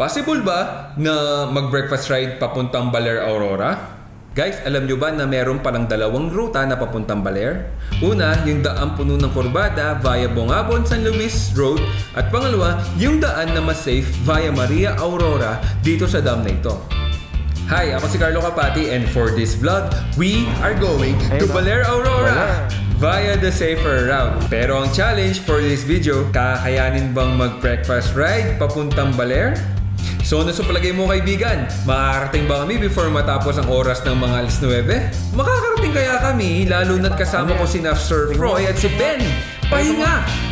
Possible ba na mag-breakfast ride papuntang Baler Aurora? Guys, alam nyo ba na meron palang dalawang ruta na papuntang Baler? Una, yung daan puno ng kurbada via Bongabon San Luis Road at pangalawa, yung daan na mas safe via Maria Aurora dito sa dam na ito. Hi, ako si Carlo Capati and for this vlog, we are going to Baler Aurora via the safer route. Pero ang challenge for this video, kakayanin bang mag-breakfast ride papuntang Baler? So ano sa palagay mo kaibigan? Makakarating ba kami before matapos ang oras ng mga alas 9? Makakarating kaya kami lalo na't kasama ko si Sir Froy at si Ben. Pahinga!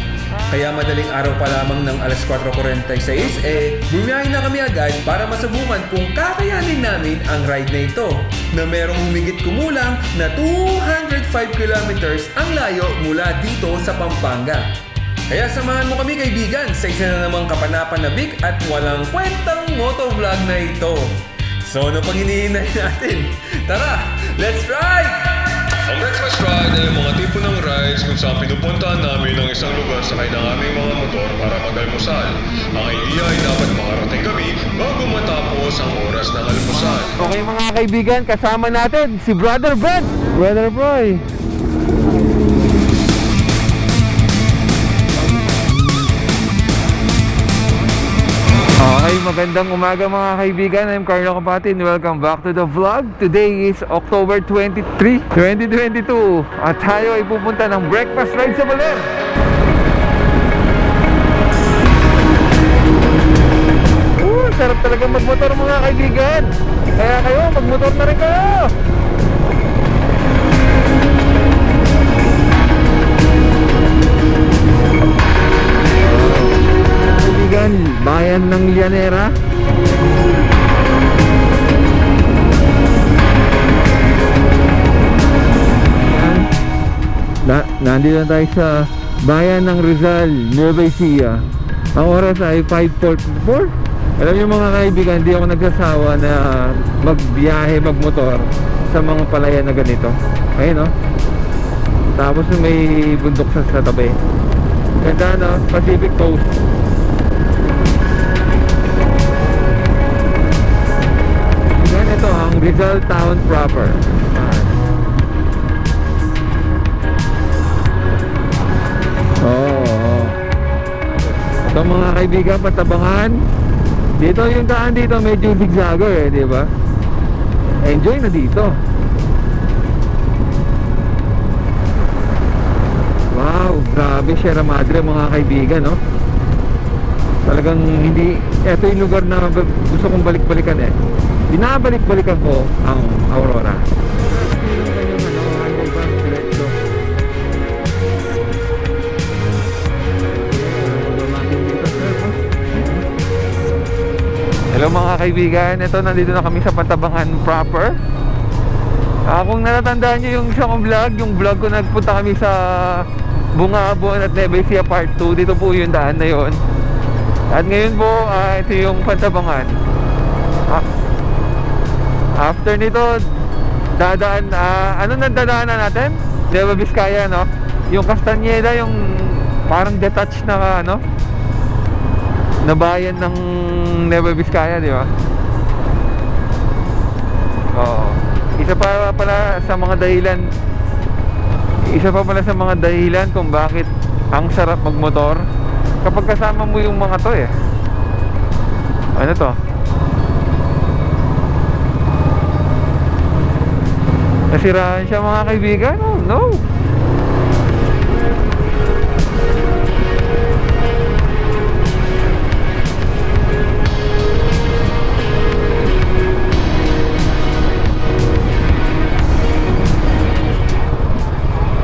Kaya madaling araw pa lamang ng alas 4.46, eh, bumiyahin na kami agad para masubukan kung kakayanin namin ang ride na ito na merong humigit kumulang na 205 kilometers ang layo mula dito sa Pampanga. Kaya samahan mo kami kaibigan sa isa na namang kapanapanabik at walang kwentang motovlog na ito. So ano pang hinihintay natin? Tara, let's ride! Ang breakfast ride ay mga tipo ng rides kung saan pinupuntahan namin ang isang lugar sakay ng aming mga motor para mag-almusal. Ang idea ay dapat makarating kami bago matapos ang oras ng almusal. Okay mga kaibigan, kasama natin si Brother Ben. Brother Boy. Magandang umaga mga kaibigan. I'm Carlo Kapatin. Welcome back to the vlog. Today is October 23, 2022. At tayo ay pupunta ng breakfast ride sa Baler. Uh, sarap talaga magmotor mga kaibigan. Kaya kayo, magmotor na rin kayo. Kaibigan, bayan ng Lianera. Yan. Na, nandito na tayo sa bayan ng Rizal, Nueva Ecija. Ang oras ay 5.44. Alam niyo mga kaibigan, hindi ako nagsasawa na magbiyahe, magmotor sa mga palayan na ganito. Ayun no? Tapos may bundok sa, sa tabi. Ganda no? Pacific Coast. Rizal Town proper. Oo. Ito mga kaibigan, patabangan. Dito yung daan dito medyo zigzagger eh, di ba? Enjoy na dito. Wow, grabe Sierra Madre mga kaibigan, no? Talagang hindi, eto yung lugar na gusto kong balik-balikan eh. Binabalik-balikan ko ang Aurora. Hello mga kaibigan, ito nandito na kami sa Pantabangan proper. Ah, kung natatandaan nyo yung isang vlog, yung vlog ko nagpunta kami sa Bungabon at Nueva Ecija Part 2, dito po yung daan na yon. At ngayon po, ah, ito yung Pantabangan. After nito, dadaan, ah, ano na dadaanan natin? Nueva Vizcaya, no? Yung Castañeda, yung parang detached na, ano? Na bayan ng Nueva Vizcaya, di ba? Oo. Isa pa pala sa mga dahilan Isa pa pala sa mga dahilan kung bakit ang sarap magmotor kapag kasama mo yung mga to eh. Ano to? Nasiraan siya mga kaibigan? Oh, no.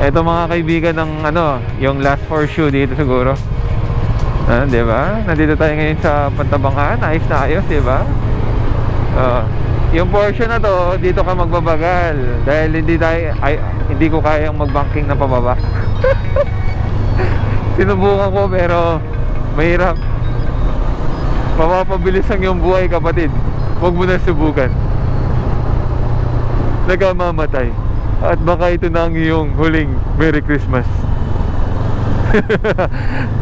Ito mga kaibigan ng ano, yung last for shoe dito siguro. Ah, 'di ba? Nandito tayo ngayon sa Pantabangan, ayos na ayos, 'di ba? Ah, yung portion na to, dito ka magbabagal dahil hindi tayo ay, hindi ko kayang magbanking na pababa. Sinubukan ko pero mahirap. Mapapabilis ang iyong buhay kapatid. Huwag mo na subukan. Nagkamamatay. At baka ito na ang iyong huling Merry Christmas.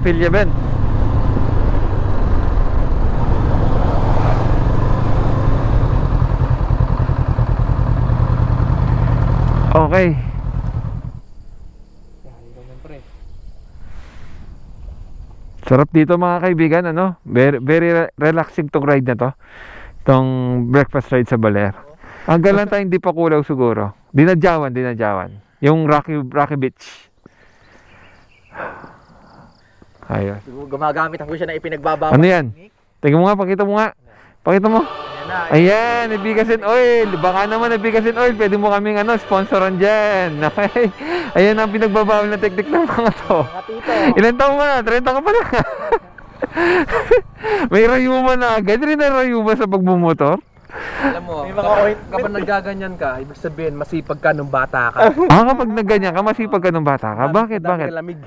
kapilya, Ben. Okay. Sarap dito mga kaibigan, ano? Very, very re- relaxing tong ride na to. Tong breakfast ride sa Baler. Hanggang lang tayo hindi pa kulaw siguro. Dinadyawan, dinadyawan. Yung Rocky, Rocky Beach. Ayos. Gumagamit ako siya na ipinagbabawal. Ano yan? Tingnan mo nga, pakita mo nga. Pakita mo. Ayan Nabigasin Oil. Baka naman Nabigasin Oil, pwede mo kaming ano, sponsoran dyan. Okay. Ayan ang pinagbabawal na teknik ng mga to. Mga tito. Ilan taon mo na? 30 ka pa na. May rayuma na agad. Rin na rayuma sa pagmumotor. Alam mo, May mga kapag, ointment. kapag naggaganyan ka, ibig sabihin masipag ka nung bata ka. Ah, kapag nagganyan ka, masipag ka ng bata ka. Bakit? Dami Bakit? ka lamig.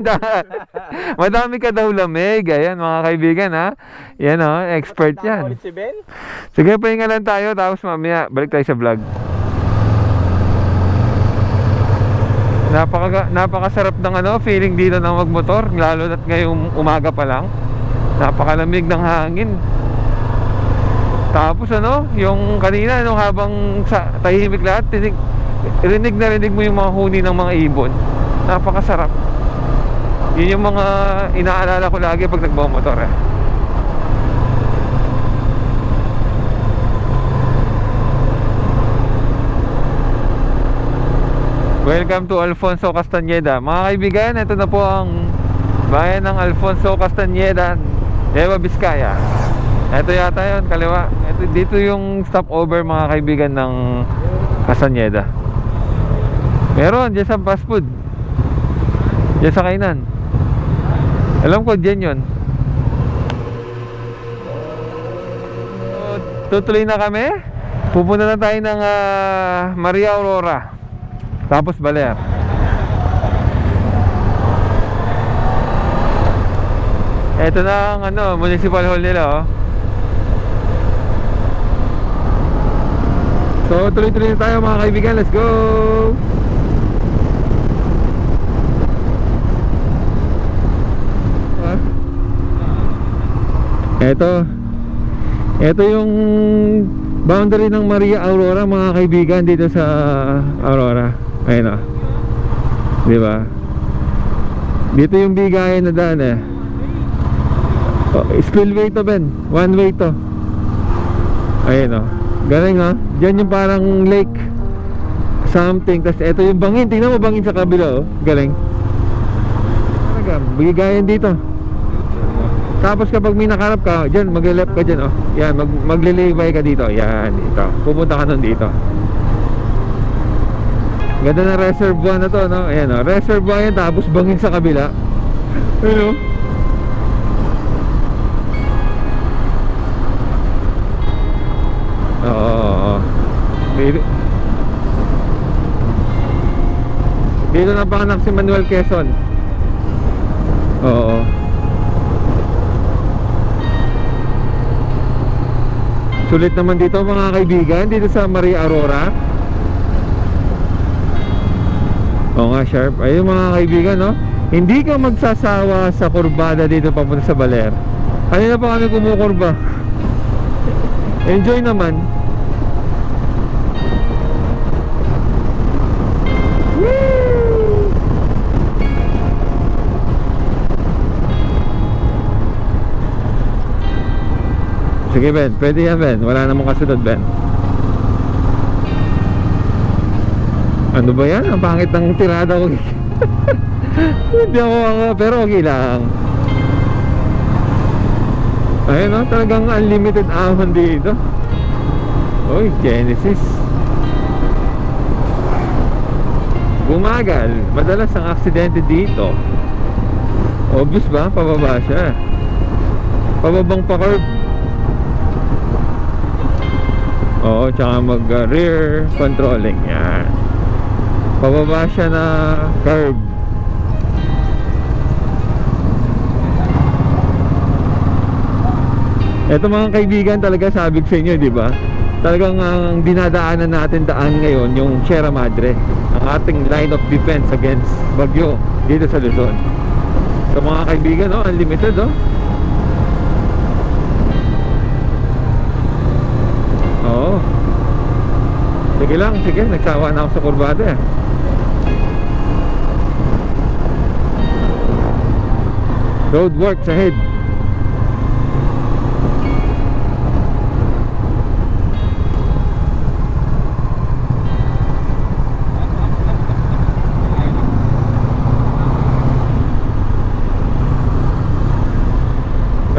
Da- Madami ka daw lamig. Ayan, mga kaibigan ha. Yan o, expert yan. Ulit si Ben. Sige, pahinga lang tayo. Tapos mamaya, balik tayo sa vlog. Napaka, napakasarap ng ano, feeling dito ng magmotor. Lalo na't ngayong umaga pa lang. Napakalamig ng hangin. Tapos ano, yung kanina, nung habang sa, tahimik lahat, tinig, rinig na rinig mo yung mga huni ng mga ibon. Napakasarap. Yun yung mga inaalala ko lagi pag nagmamotor eh. Welcome to Alfonso Castañeda. Mga kaibigan, ito na po ang bayan ng Alfonso Castañeda, Nueva Vizcaya. Ito yata yun, kaliwa. Ito, dito yung stopover mga kaibigan ng Castañeda. Meron, dyan sa fast food. Dyan sa kainan. Alam ko, dyan yun. So, tutuloy na kami. Pupunta na tayo ng ah, Maria Aurora. Tapos Baler. Ito na ang ano, municipal hall nila oh. So tuloy-tuloy na tayo mga kaibigan, let's go! Ah. Ito Ito yung boundary ng Maria Aurora mga kaibigan dito sa Aurora. Ayun oh. Di ba? Dito yung bigayan na daan eh. Oh, spillway to Ben. One way to. Ayun oh. Galing oh. Diyan yung parang lake. Something. Tapos ito yung bangin. Tingnan mo bangin sa kabila oh. Galing. Talaga, bigayan dito. Tapos kapag may nakarap ka, dyan, mag-left ka dyan, oh. Yan, mag maglilibay ka dito. Yan, dito. Pupunta ka nun dito. Ganda ng reservoir na to, no? Ayan, oh. Reservoir yan, tapos bangin sa kabila. Oo, oo, oo. Dito, dito na panganak si Manuel Quezon. Oo. Sulit naman dito mga kaibigan Dito sa Maria Aurora. Oo nga sharp. Ayun mga kaibigan no? Hindi ka magsasawa sa kurbada dito papunta sa Baler. Ano na pa kami kumukurba. Enjoy naman Sige Ben, pwede yan Ben. Wala namang kasunod Ben. Ano ba yan? Ang pangit ng tirada ko. Hindi ako ang- Pero okay lang. Ayun no, talagang unlimited ahon dito. Uy, Genesis. Bumagal Madalas ang aksidente dito. Obvious ba? Pababa siya. Pababang pa Oo, tsaka mag uh, controlling yan. Pababa siya na curve. Ito mga kaibigan talaga sabi sa inyo, di ba? Talagang ang dinadaanan natin daan ngayon yung Sierra Madre, ang ating line of defense against bagyo dito sa Luzon. Sa mga kaibigan, oh, unlimited, oh. Sige lang, sige, nagsawa na ako sa kurbada eh. Road works ahead.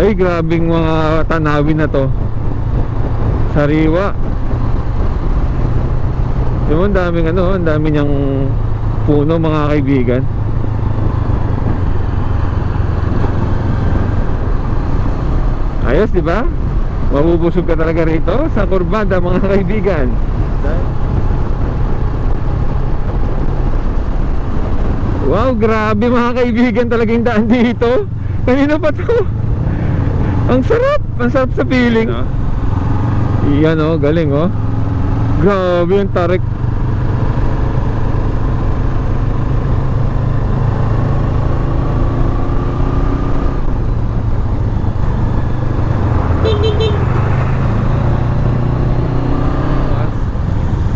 Ay, grabing mga tanawin na to. Sariwa. Di ba, ang daming ano, ang dami niyang puno mga kaibigan. Ayos, di ba? Mabubusog ka talaga rito sa kurbada mga kaibigan. Wow, grabe mga kaibigan talaga yung daan dito. Kanina pa to. Ang sarap, ang sarap sa feeling. Iyan oh, galing oh. Grabe yung tarik.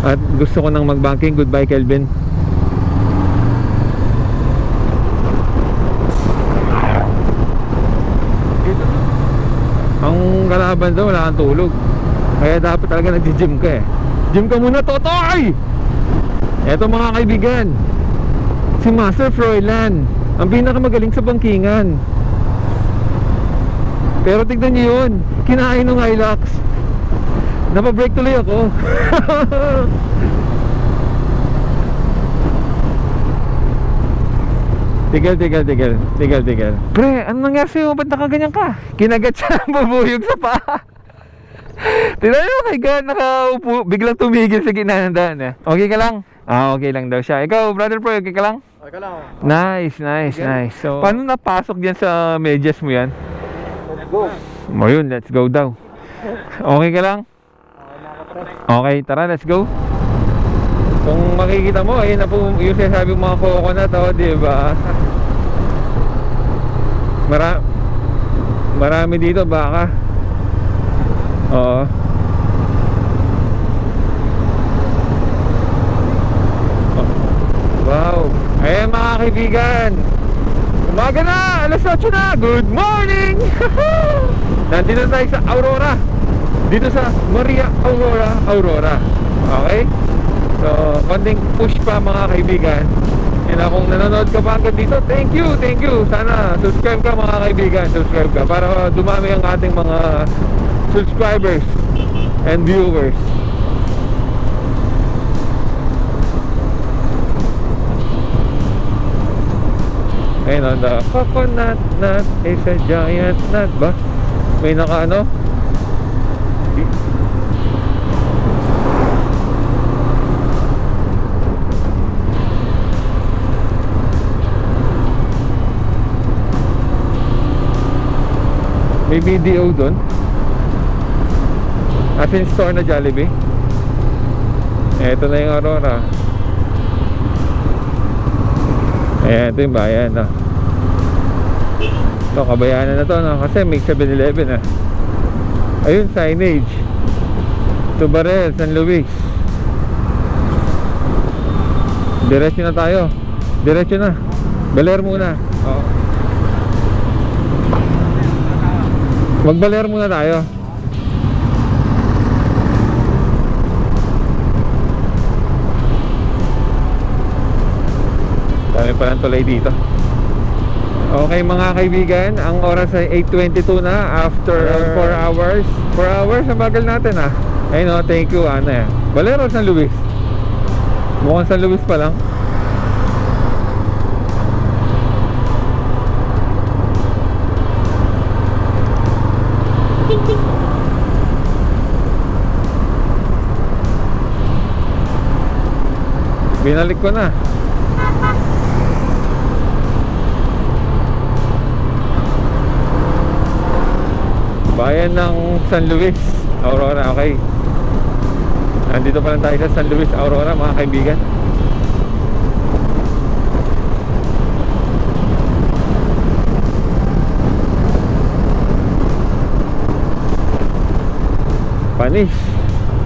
At gusto ko nang mag-banking. Goodbye, Kelvin. Ang kalaban daw, wala kang tulog. Kaya dapat talaga nag-gym ka eh. Gym ka muna, Totoy! Eto mga kaibigan, si Master Froilan, ang pinakamagaling sa bangkingan. Pero tignan niyo yun, kinain ng Hilux. Napabreak tuloy ako. Tigil, tigil, tigil. Tigil, tigil. Pre, ano nangyari sa'yo? Ba't nakaganyan ka? Kinagat siya ng bubuyog sa paa. Tignan mo kay God, nakaupo. Biglang tumigil sa gitna ng daan eh. Okay ka lang? Ah, okay lang daw siya. Ikaw, brother Pro, okay ka lang? Okay lang. Nice, nice, nice. So, paano napasok diyan sa medyas mo yan? Let's go. O yun, let's go daw. Okay ka lang? Okay, tara, let's go. Kung makikita mo, ayun na po yung sinasabi ng mga coconut, oh, di ba? Mara marami dito, baka. Oo. Wow. Ayan mga kaibigan. Umaga na! Alas 8 na! Good morning! Nandito tayo sa Aurora. Dito sa Maria Aurora, Aurora. Okay? So, konting push pa mga kaibigan. And uh, nanonood ka pa hanggang dito, thank you, thank you. Sana subscribe ka mga kaibigan, subscribe ka para dumami ang ating mga subscribers and viewers. Ayun o, the coconut nut is a giant nut ba? May naka ano? May BDO doon. As in store na Jollibee. Eto na yung Aurora. Ayan, ito yung bayan. No? Ito, kabayanan na to. No? Kasi may 7-Eleven. Ah. Ayun, signage. Tubarel, San Luis. Diretso na tayo. Diretso na. Baler muna. Oo. Magbaler muna tayo. Dami pa ng tulay dito. Okay mga kaibigan, ang oras ay 8.22 na after 4 hours. 4 hours, ang bagal natin ah. Ayun oh, thank you Ana. Balero San Luis. Mukhang San Luis pa lang. Binalik ko na. bayan ng San Luis Aurora okay. Nandito pa lang tayo sa San Luis Aurora mga kaibigan. Panis.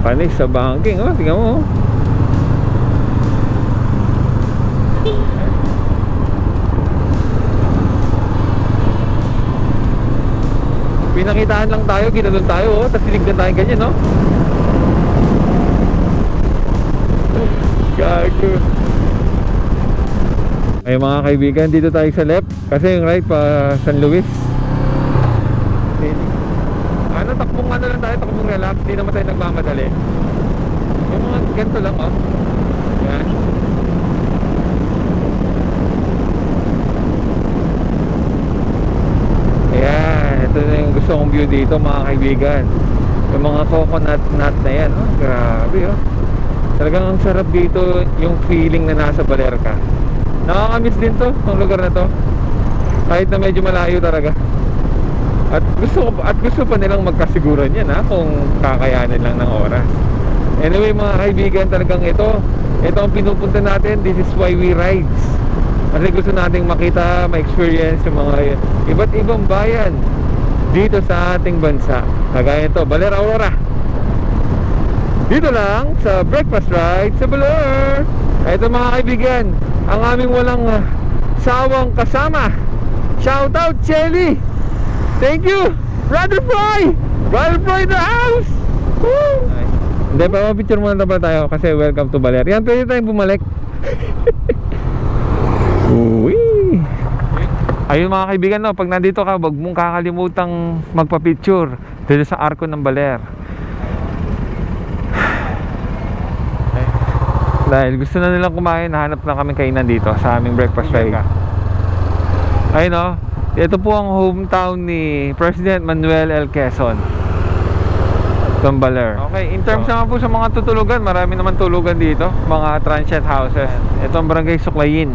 Panis sa banking oh tingnan mo oh. Pinakitaan lang tayo, ginanon tayo, oh. Tapos tinignan tayo ganyan, no? Gago. Ay mga kaibigan, dito tayo sa left. Kasi yung right pa San Luis. Ano, takbong ano lang tayo, takbong relax. Hindi naman tayo nagmamadali. Yung mga ganito lang, oh. Yan. Ayan, ito na yung gusto kong view dito mga kaibigan. Yung mga coconut nut na yan, oh. Grabe, oh. Talagang ang sarap dito yung feeling na nasa Baler ka. Nakakamiss din to, ang lugar na to. Kahit na medyo malayo talaga. At gusto at gusto pa nilang magkasiguran yan ha kung kakayanin lang ng oras. Anyway mga kaibigan, talagang ito, ito ang pinupunta natin. This is why we rides. Kasi gusto nating makita, ma-experience yung mga iba't ibang bayan dito sa ating bansa. Kagaya ito, Baler Aurora. Dito lang sa Breakfast Ride sa Baler. Ito mga kaibigan, ang aming walang ah, sawang kasama. Shout out Shelly! Thank you! Brother Fry! Brother Fry the house! Woo! Hindi, pa picture muna tayo kasi welcome to Baler. Yan, pwede tayong bumalik. Ayun mga kaibigan, no, pag nandito ka, wag mong kakalimutang magpa-picture dito sa arko ng Baler. Dahil gusto na nilang kumain, nahanap na kami kainan dito sa aming breakfast ride. Ayun no, ito po ang hometown ni President Manuel L. Quezon. Tumbaler. Okay, in terms naman po sa mga tutulugan, marami naman tulugan dito, mga transient houses. Ito ang barangay Suklayin,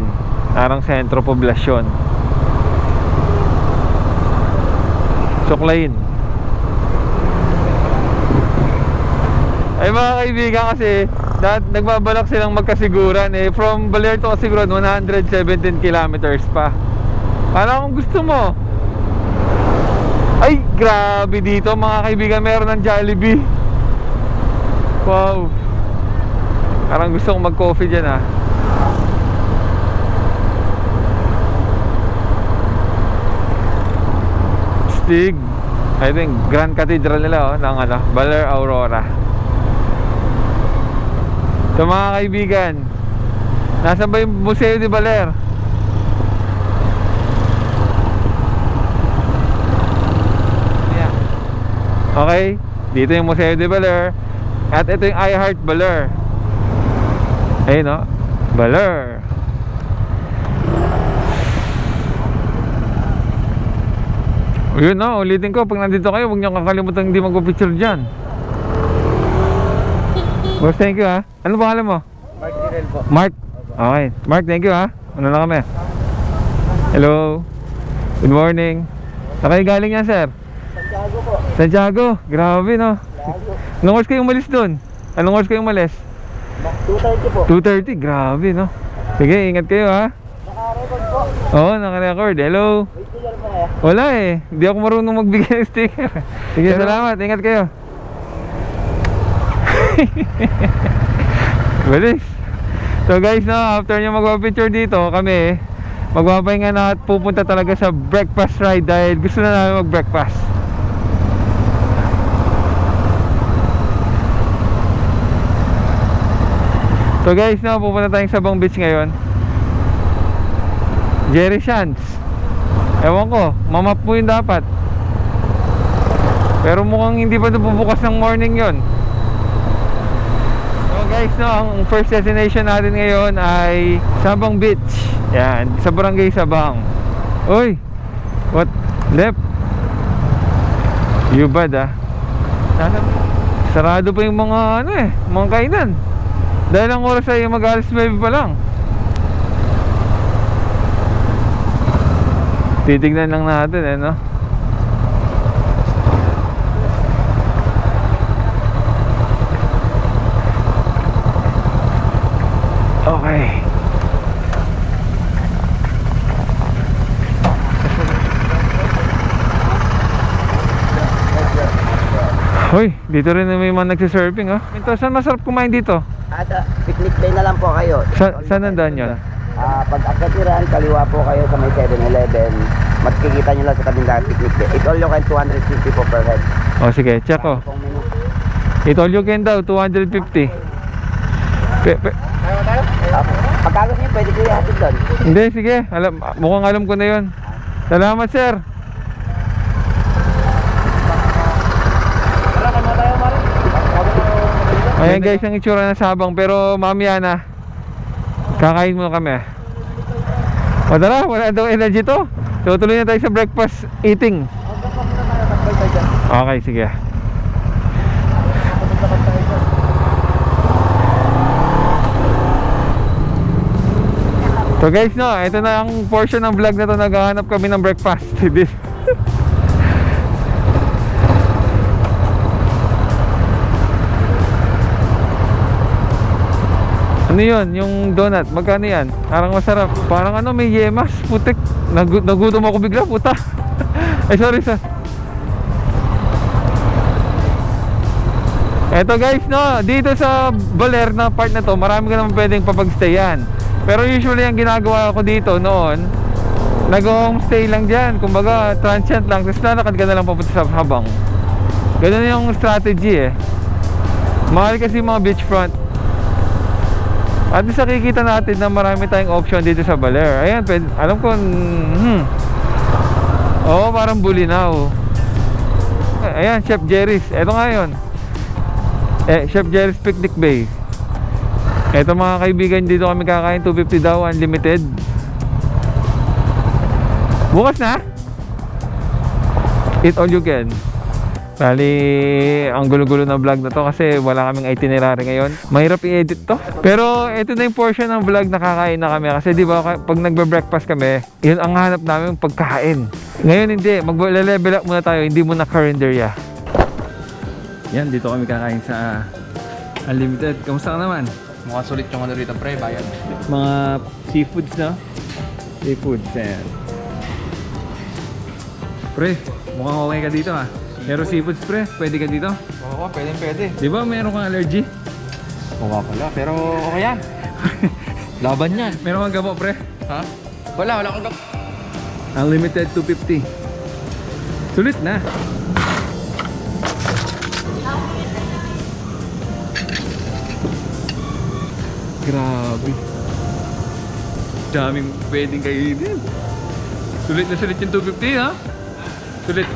narang sentro poblasyon. Suklayin. Ay mga kaibigan kasi dat, nagbabalak silang magkasiguran eh from Baler to Kasiguran 117 kilometers pa. Ano kung gusto mo? Ay, grabe dito mga kaibigan, meron ng Jollibee. Wow. Parang gusto kong mag-coffee dyan ah. Stig. I think Grand Cathedral nila oh, ng ano, Baler Aurora. So mga kaibigan, Nasaan ba yung Museo de Baler? Yeah. Okay, dito yung Museo de Baler At ito yung iHeart Baler Ayun no, Baler Yun no, ulitin ko Pag nandito kayo, huwag niyo kakalimutan hindi magpapicture dyan Boss, thank you ha Ano pangalan mo? Mark Direl po. Mark. Okay. Mark, thank you ha. Ano na kami? Hello. Good morning. Saan kayo galing yan, sir? Santiago po. Santiago. Grabe, no? Anong oras kayong umalis doon? Anong oras kayong umalis? 230 po. 2.30. Grabe, no? Sige, ingat kayo, ha? Naka-record po. Oo, naka-record. Hello. Kaya. Wala eh. Hindi ako marunong magbigay ng sticker. Sige, salamat. Ingat kayo. Bilis. So guys, no, after nyo magpa-picture dito, kami, magpapahinga na at pupunta talaga sa breakfast ride dahil gusto na namin mag-breakfast. So guys, no, pupunta tayong Sabang Beach ngayon. Jerry Shans. Ewan ko, mamap mo yun dapat. Pero mukhang hindi pa ito bubukas ng morning yon. So guys, no, ang first destination natin ngayon ay Sabang Beach. Yan, sa Barangay Sabang. Uy, what? Left. You bad ah. Sarado pa yung mga ano eh, mga kainan. Dahil ang oras ay mag-alas 9 pa lang. Titignan lang natin eh, no? Okay. Hoy, dito rin may mga nagsisurfing ha. Ito, saan masarap kumain dito? At uh, picnic day na lang po kayo. Sa, saan nandaan yan? Ah, pag akatiran, kaliwa po kayo sa may 7-Eleven. Makikita nyo lang sa daan picnic day. It all you can 250 po per head. O sige, check ko. Menu. It all you can daw, 250. Pe, pe, Ah, pagka gusto nyo, pwede kayo hatid doon. hindi, sige. Alam, mukhang alam ko na yon. Salamat, sir. Ayan guys, ang itsura ng sabang pero mamaya na kakain muna kami. O tara, wala daw energy to. Tutuloy na tayo sa breakfast eating. Okay, sige. So guys, no, ito na ang portion ng vlog na to. Naghahanap kami ng breakfast. Ano yun? Yung donut, magkano yan? Parang masarap. Parang ano, may yemas, putik. Nagu nagutom ako bigla, puta. Ay, sorry, sir. Eto guys, no, dito sa Baler na part na to, marami ka naman pwedeng papagstayan. Pero usually ang ginagawa ko dito noon, nag-homestay lang dyan. Kumbaga, transient lang. Tapos lalakad ka na lang papunta sa habang. Ganun yung strategy eh. Mahal kasi mga beachfront. At least nakikita natin na marami tayong option dito sa Baler. Ayan, pwede, alam ko, hmm. Oo, parang Bulinaw. Ayan, Chef Jerry's. Ito nga yun. Eh, Chef Jerry's Picnic Bay. Ito mga kaibigan, dito kami kakain. 250 daw, unlimited. Bukas na? Eat all you can. Bali, ang gulo-gulo ng vlog na to kasi wala kaming itinerary ngayon. Mahirap i-edit to. Pero ito na yung portion ng vlog na kakain na kami. Kasi di ba pag nagbe-breakfast kami, yun ang hanap namin pagkain. Ngayon hindi, mag-level up muna tayo. Hindi muna karinderya. Yan, dito kami kakain sa Unlimited. Kamusta ka naman? Mukhang sulit yung ano rito, pre, bayan. Mga seafoods na? Seafoods, yan. Pre, mukhang okay ka dito ah. Pero seafoods pre, pwede ka dito? Oo, pwede, pwede. Di ba meron kang allergy? Oo pala, pero okay yan. Laban yan. Meron kang gamo pre? Ha? Wala, wala akong gap. Unlimited 250. Sulit na. Grabe. Daming pwedeng kainin. Sulit na sulit yung 250 ha? Sulit.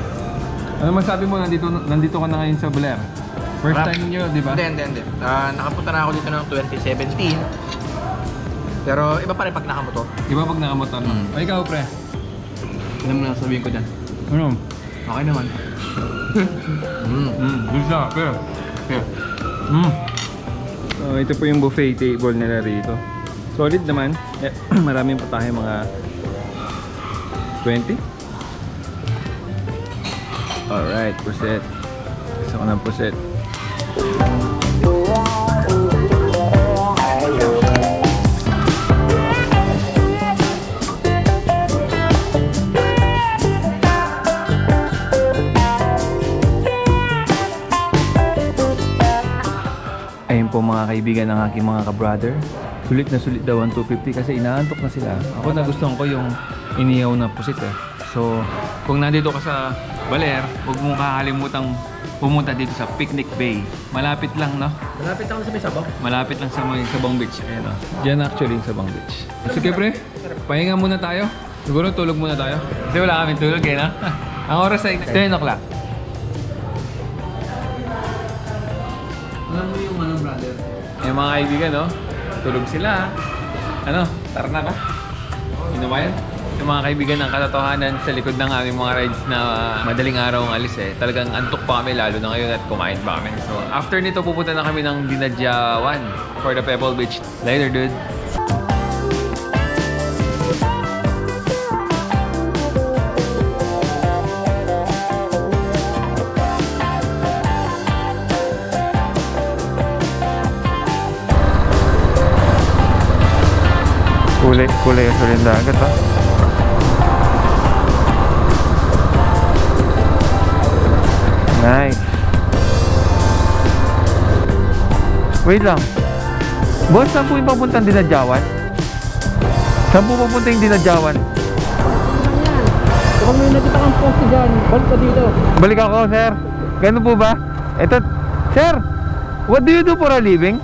Ano masabi mo nandito nandito ka na ngayon sa Blair? First Marap- time niyo, di ba? Hindi, hindi, hindi. Ah, nakapunta na ako dito ng 2017. Pero iba pa rin pag nakamotor. Iba pag nakamotor mo. Mm. O ikaw pre? Ano mo sabihin ko dyan? Ano? Okay naman. mm. Mm, good siya, pero. Pero. Mm. So, ito po yung buffet table nila rito. Solid naman. Eh, maraming patahe, mga 20. Alright, puset. Gusto ko ng puset. Ayun po mga kaibigan ng aking mga ka-brother. Sulit na sulit daw ang 250 kasi inaantok na sila. Ako nagustuhan ko yung iniyaw na pusit eh. So, kung nandito ka sa Baler, huwag mong kakalimutan pumunta dito sa Picnic Bay. Malapit lang, no? Malapit ako sa may sabaw. Malapit lang sa may Sabang Beach. Ayan, no? Diyan actually yung Sabang Beach. Sige pre, pahinga muna tayo. Siguro tulog muna tayo. Kasi wala kami tulog eh, no? ang oras ay 10 o'clock. Alam mo yung ano, brother? Eh, mga kaibigan, no? Tulog sila. Ano? Tara na ba? Yun Yung mga kaibigan ng katotohanan sa likod ng aming mga rides na madaling araw ang alis eh. Talagang antok pa kami lalo na ngayon at kumain pa kami. So, after nito, pupunta na kami ng Dinadjawan for the Pebble Beach. Later, dude. Kulay, kulay yung suling dagat ha. Wait lang. Boss, saan po yung papuntang dinadyawan? Saan po papunta yung dinadyawan? Kung may nakita kang poste dyan, balik ka dito. Balik ako, sir. Ganun po ba? Ito, sir, what do you do for a living?